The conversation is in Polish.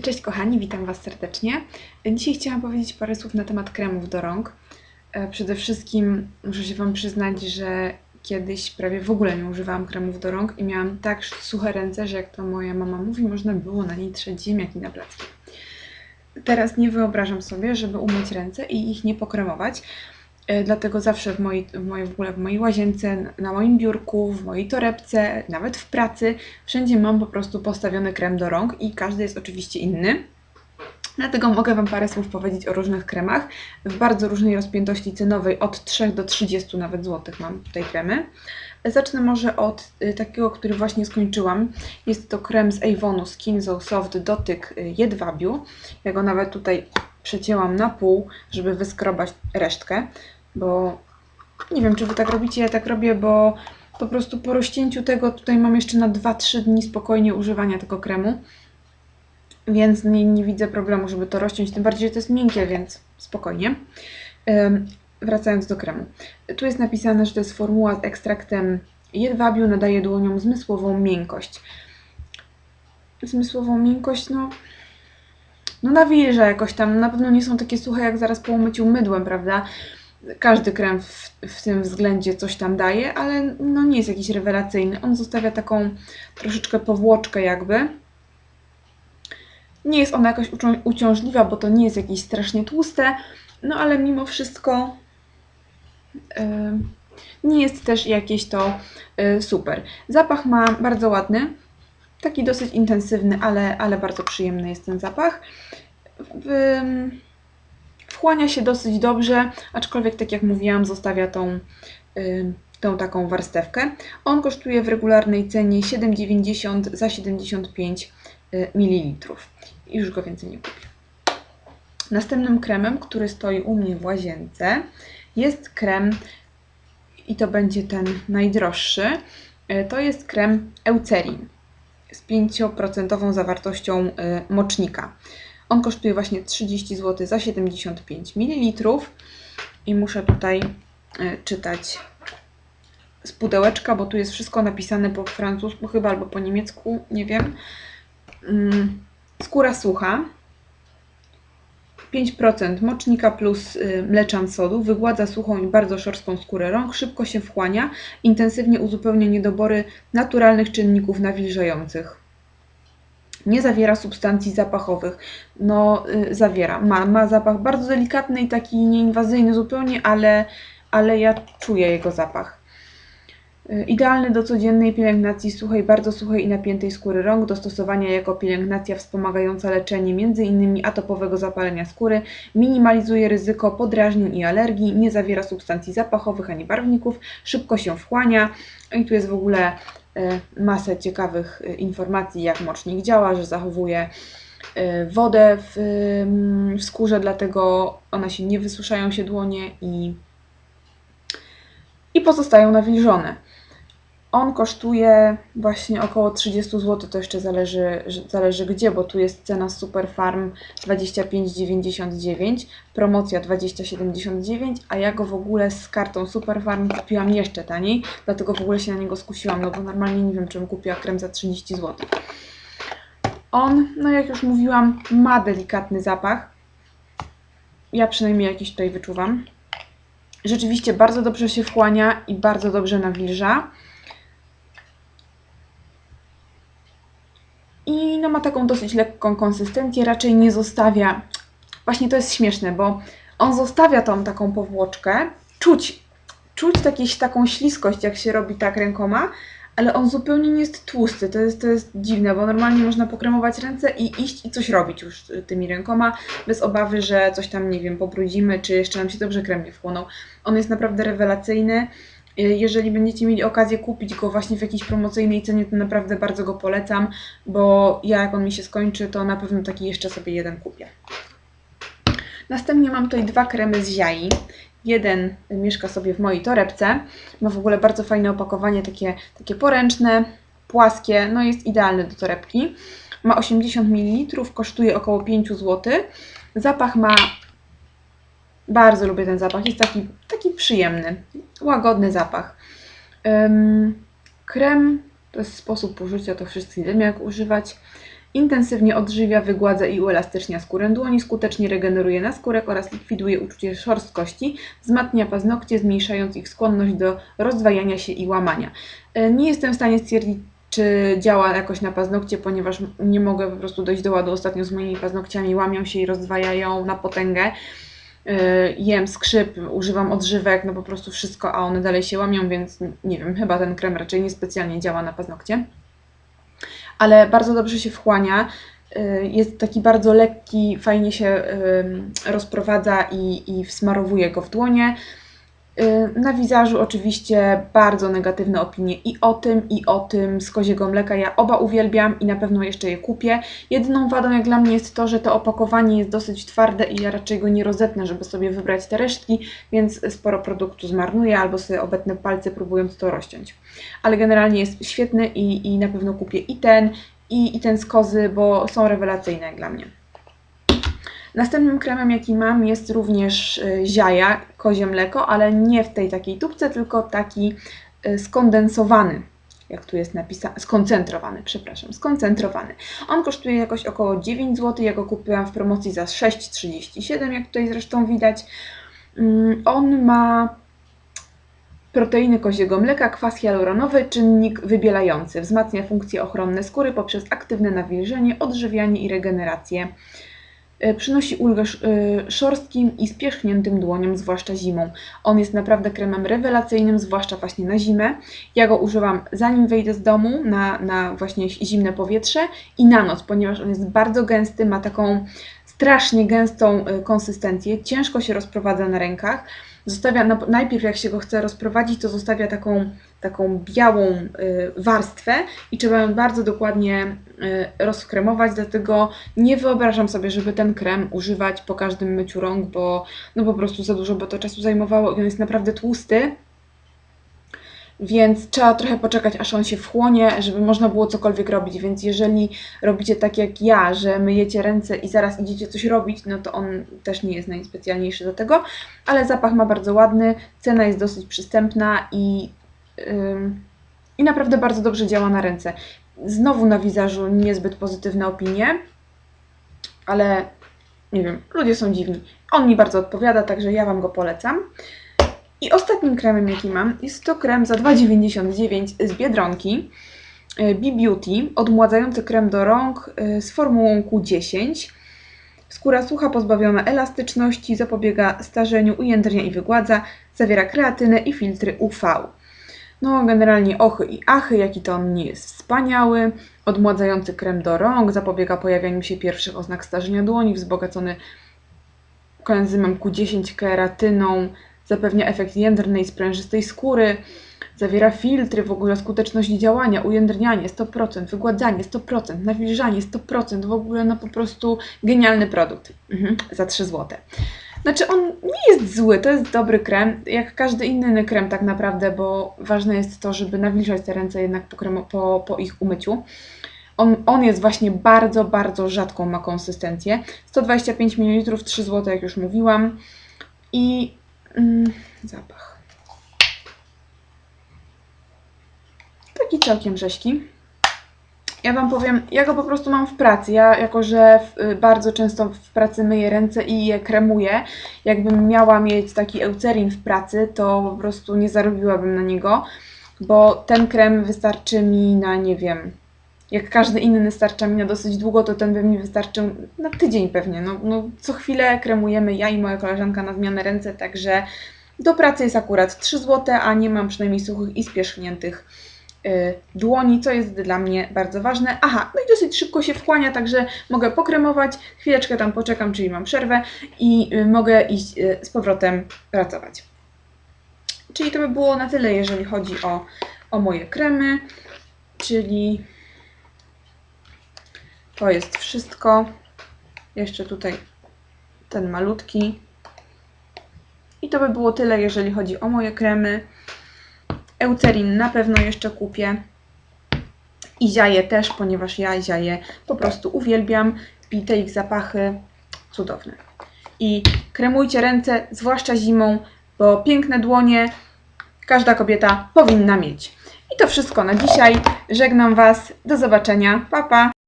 Cześć kochani, witam Was serdecznie. Dzisiaj chciałam powiedzieć parę słów na temat kremów do rąk. E, Przede wszystkim muszę się Wam przyznać, że kiedyś prawie w ogóle nie używałam kremów do rąk i miałam tak suche ręce, że jak to moja mama mówi, można było na niej trzeć ziemniaki na placki. Teraz nie wyobrażam sobie, żeby umyć ręce i ich nie pokremować. E, Dlatego zawsze w mojej, w mojej, w ogóle w mojej łazience, na moim biurku, w mojej torebce, nawet w pracy, wszędzie mam po prostu postawiony krem do rąk i każdy jest oczywiście inny. Dlatego mogę Wam parę słów powiedzieć o różnych kremach w bardzo różnej rozpiętości cenowej, od 3 do 30 nawet złotych mam tutaj kremy. Zacznę może od y, takiego, który właśnie skończyłam. Jest to krem z Avonu Skin So Soft Dotyk y, Jedwabiu. Ja go nawet tutaj przecięłam na pół, żeby wyskrobać resztkę, bo nie wiem, czy Wy tak robicie, ja tak robię, bo po prostu po rozcięciu tego tutaj mam jeszcze na 2-3 dni spokojnie używania tego kremu, więc nie, nie widzę problemu, żeby to rozciąć, tym bardziej, że to jest miękkie, więc spokojnie. Ym, wracając do kremu. Tu jest napisane, że to jest formuła z ekstraktem jedwabiu, nadaje dłoniom zmysłową miękkość. Zmysłową miękkość, no no nawilża jakoś tam. Na pewno nie są takie suche jak zaraz po umyciu mydłem, prawda? Każdy krem w, w tym względzie coś tam daje, ale no nie jest jakiś rewelacyjny. On zostawia taką troszeczkę powłoczkę jakby. Nie jest ona jakoś uciążliwa, bo to nie jest jakieś strasznie tłuste, no ale mimo wszystko ym, nie jest też jakieś to y, super. Zapach ma bardzo ładny, taki dosyć intensywny, ale, ale bardzo przyjemny jest ten zapach. W, wchłania się dosyć dobrze, aczkolwiek tak jak mówiłam, zostawia tą, y, tą taką warstewkę. On kosztuje w regularnej cenie 7,90 za 75 ml. I już go więcej nie kupię. Następnym kremem, który stoi u mnie w łazience, jest krem, i to będzie ten najdroższy, y, to jest krem Eucerin z 5% zawartością y, mocznika. On kosztuje właśnie 30 zł za 75 ml i muszę tutaj y, czytać z pudełeczka, bo tu jest wszystko napisane po francusku chyba albo po niemiecku, nie wiem. Mm, Skóra sucha. 5% mocznika plus y, mleczan sodu wygładza suchą i bardzo szorstką skórę rąk, szybko się wchłania, intensywnie uzupełnia niedobory naturalnych czynników nawilżających. Nie zawiera substancji zapachowych. No, y, zawiera. Ma, ma zapach bardzo delikatny i taki nieinwazyjny zupełnie, ale, ale ja czuję jego zapach. Y, Idealny do codziennej pielęgnacji suchej, bardzo suchej i napiętej skóry rąk, do stosowania jako pielęgnacja wspomagająca leczenie m.in. atopowego zapalenia skóry, minimalizuje ryzyko podrażnień i alergii, nie zawiera substancji zapachowych ani barwników, szybko się wchłania. I tu jest w ogóle y, masę ciekawych y, informacji, jak mocznik działa, że zachowuje wodę w, w skórze, dlatego one się nie wysuszają się dłonie i, i pozostają nawilżone. On kosztuje właśnie około 30 zł, to jeszcze zależy, zależy gdzie, bo tu jest cena Super Farm 25,99, promocja 20,79, a ja go w ogóle z kartą Super Farm kupiłam jeszcze taniej, dlatego w ogóle się na niego skusiłam, no bo normalnie nie wiem, czym kupiła krem za 30 zł. On, no jak już mówiłam, ma delikatny zapach. Ja przynajmniej jakiś tutaj wyczuwam. Rzeczywiście bardzo dobrze się wchłania i bardzo dobrze nawilża. Ma taką dosyć lekką konsystencję, raczej nie zostawia. Właśnie to jest śmieszne, bo on zostawia tą taką powłoczkę. Czuć, czuć jakieś, taką śliskość, jak się robi tak rękoma, ale on zupełnie nie jest tłusty. To jest, to jest dziwne, bo normalnie można pokremować ręce i iść i coś robić już tymi rękoma, bez obawy, że coś tam, nie wiem, pobrudzimy, czy jeszcze nam się dobrze krem nie wchłonął. On jest naprawdę rewelacyjny. Y, Jeżeli będziecie mieli okazję kupić go właśnie w jakiejś promocyjnej cenie, to naprawdę bardzo go polecam, bo ja jak on mi się skończy, to na pewno taki jeszcze sobie jeden kupię. Następnie mam tutaj dwa kremy z Ziai. Jeden mieszka sobie w mojej torebce. Ma w ogóle bardzo fajne opakowanie, takie, takie poręczne, płaskie, no jest idealny do torebki. Ma 80 ml, kosztuje około 5 zł. Zapach ma bardzo lubię ten zapach. Jest taki, taki przyjemny, łagodny zapach. Krem to jest sposób użycia, to wszyscy wiemy jak używać. Intensywnie odżywia, wygładza i uelastycznia skórę dłoni, skutecznie regeneruje naskórek oraz likwiduje uczucie szorstkości, wzmacnia paznokcie, zmniejszając ich skłonność do rozdwajania się i łamania. E, Nie jestem w stanie stwierdzić, czy działa jakoś na paznokcie, ponieważ nie mogę po prostu dojść do ładu ostatnio z moimi paznokciami, łamią się i rozdwajają na potęgę. Yy, jem skrzyp, używam odżywek, no po prostu wszystko, a one dalej się łamią, więc nie wiem, chyba ten krem raczej niespecjalnie działa na paznokcie. Ale bardzo dobrze się wchłania. Yy, Jest taki bardzo lekki, fajnie się rozprowadza i, i wsmarowuje go w dłonie. Yy, Na wizażu oczywiście bardzo negatywne opinie i o tym, i o tym z koziego mleka. Ja oba uwielbiam i na pewno jeszcze je kupię. Jedyną wadą jak dla mnie jest to, że to opakowanie jest dosyć twarde i ja raczej go nie rozetnę, żeby sobie wybrać te resztki, więc sporo produktu zmarnuję albo sobie obetnę palce próbując to rozciąć. Ale generalnie jest świetny i, i na pewno kupię i ten, i, i ten z kozy, bo są rewelacyjne jak dla mnie. Następnym kremem, jaki mam, jest również y, ziaja, kozie mleko, ale nie w tej takiej tubce, tylko taki y, skondensowany. Jak tu jest napisane, skoncentrowany, przepraszam, skoncentrowany. On kosztuje jakoś około 9 zł. Ja go kupiłam w promocji za 6,37, jak tutaj zresztą widać. Mm, On ma proteiny koziego mleka, kwas hialuronowy, czynnik wybielający. Wzmacnia funkcje ochronne skóry poprzez aktywne nawilżenie, odżywianie i regenerację. Y, Przynosi ulgę y, szorstkim i spierzchniętym dłoniom, zwłaszcza zimą. On jest naprawdę kremem rewelacyjnym, zwłaszcza właśnie na zimę. Ja go używam zanim wyjdę z domu na, na właśnie zimne powietrze i na noc, ponieważ on jest bardzo gęsty, ma taką strasznie gęstą y, konsystencję, ciężko się rozprowadza na rękach. Zostawia, nap- najpierw jak się go chce rozprowadzić, to zostawia taką, taką białą y, warstwę i trzeba ją bardzo dokładnie y, rozkremować, dlatego nie wyobrażam sobie, żeby ten krem używać po każdym myciu rąk, bo no po prostu za dużo by to czasu zajmowało i on jest naprawdę tłusty. Więc trzeba trochę poczekać, aż on się wchłonie, żeby można było cokolwiek robić. Więc jeżeli robicie tak jak ja, że myjecie ręce i zaraz idziecie coś robić, no to on też nie jest najspecjalniejszy do tego. Ale zapach ma bardzo ładny, cena jest dosyć przystępna i, ym, i naprawdę bardzo dobrze działa na ręce. Znowu na wizażu niezbyt pozytywne opinie, ale nie wiem, ludzie są dziwni. On mi bardzo odpowiada, także ja Wam go polecam. I ostatnim kremem, jaki mam, jest to krem za 2,99 z Biedronki. y, B-Beauty, odmładzający krem do rąk y, z formułą Q10. Skóra sucha, pozbawiona elastyczności, zapobiega starzeniu, ujędrnia i wygładza, zawiera kreatynę i filtry UV. No, generalnie ochy i achy, jaki to on nie jest wspaniały. Odmładzający krem do rąk, zapobiega pojawianiu się pierwszych oznak starzenia dłoni, wzbogacony koenzymem Q10, keratyną, zapewnia efekt jędrnej, sprężystej skóry, zawiera filtry, w ogóle skuteczność działania, ujędrnianie 100%, wygładzanie 100%, nawilżanie 100%, w ogóle no po prostu genialny produkt mhm, za 3 zł. Znaczy on nie jest zły, to jest dobry krem, jak każdy inny krem tak naprawdę, bo ważne jest to, żeby nawilżać te ręce jednak po, kremo, po, po ich umyciu. On, on jest właśnie bardzo, bardzo rzadką ma konsystencję. 125 ml, 3 zł, jak już mówiłam. I mm, zapach. Taki całkiem rzeźki. Ja Wam powiem, ja go po prostu mam w pracy. Ja, jako że w, y, bardzo często w pracy myję ręce i je kremuję, jakbym miała mieć taki eucerin w pracy, to po prostu nie zarobiłabym na niego, bo ten krem wystarczy mi na, nie wiem, jak każdy inny starcza mi na dosyć długo, to ten by mi wystarczył na tydzień pewnie. No, no, co chwilę kremujemy ja i moja koleżanka na zmianę ręce, także do pracy jest akurat 3 zł, a nie mam przynajmniej suchych i spierzchniętych y, dłoni, co jest dla mnie bardzo ważne. Aha, no i dosyć szybko się wchłania, także mogę pokremować, chwileczkę tam poczekam, czyli mam przerwę i y, mogę iść y, z powrotem pracować. Czyli to by było na tyle, jeżeli chodzi o, o moje kremy, czyli to jest wszystko. Jeszcze tutaj ten malutki. I to by było tyle, jeżeli chodzi o moje kremy. Eucerin na pewno jeszcze kupię. I ziaje też, ponieważ ja ziaje po prostu uwielbiam. I te ich zapachy cudowne. I kremujcie ręce, zwłaszcza zimą, bo piękne dłonie każda kobieta powinna mieć. I to wszystko na dzisiaj. Żegnam Was. Do zobaczenia. Pa, pa.